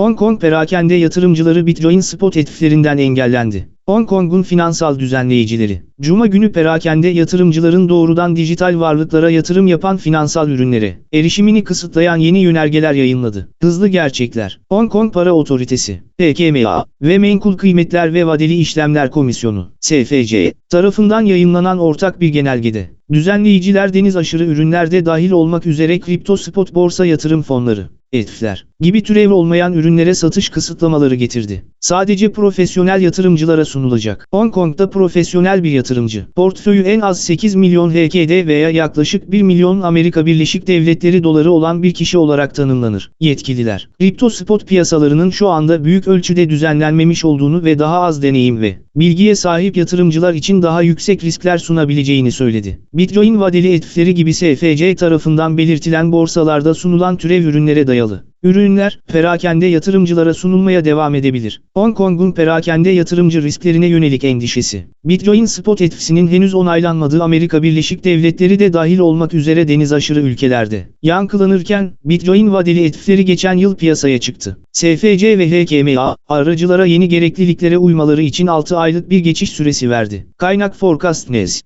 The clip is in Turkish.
Hong Kong perakende yatırımcıları Bitcoin spot etiflerinden engellendi. Hong Kong'un finansal düzenleyicileri, Cuma günü perakende yatırımcıların doğrudan dijital varlıklara yatırım yapan finansal ürünlere, erişimini kısıtlayan yeni yönergeler yayınladı. Hızlı gerçekler, Hong Kong Para Otoritesi, HKMA ve Menkul Kıymetler ve Vadeli İşlemler Komisyonu, SFC, tarafından yayınlanan ortak bir genelgede, düzenleyiciler deniz aşırı ürünlerde dahil olmak üzere kripto spot borsa yatırım fonları, ETF'ler gibi türev olmayan ürünlere satış kısıtlamaları getirdi. Sadece profesyonel yatırımcılara sunulacak. Hong Kong'da profesyonel bir yatırımcı, portföyü en az 8 milyon HKD veya yaklaşık 1 milyon Amerika Birleşik Devletleri doları olan bir kişi olarak tanımlanır. Yetkililer, kripto spot piyasalarının şu anda büyük ölçüde düzenlenmemiş olduğunu ve daha az deneyim ve bilgiye sahip yatırımcılar için daha yüksek riskler sunabileceğini söyledi. Bitcoin vadeli etfleri gibi SFC tarafından belirtilen borsalarda sunulan türev ürünlere dayalı. Ürünler, perakende yatırımcılara sunulmaya devam edebilir. Hong Kong'un perakende yatırımcı risklerine yönelik endişesi. Bitcoin spot etkisinin henüz onaylanmadığı Amerika Birleşik Devletleri de dahil olmak üzere deniz aşırı ülkelerde yankılanırken, Bitcoin vadeli etkileri geçen yıl piyasaya çıktı. SFC ve HKMA, aracılara yeni gerekliliklere uymaları için 6 aylık bir geçiş süresi verdi. Kaynak Forecast News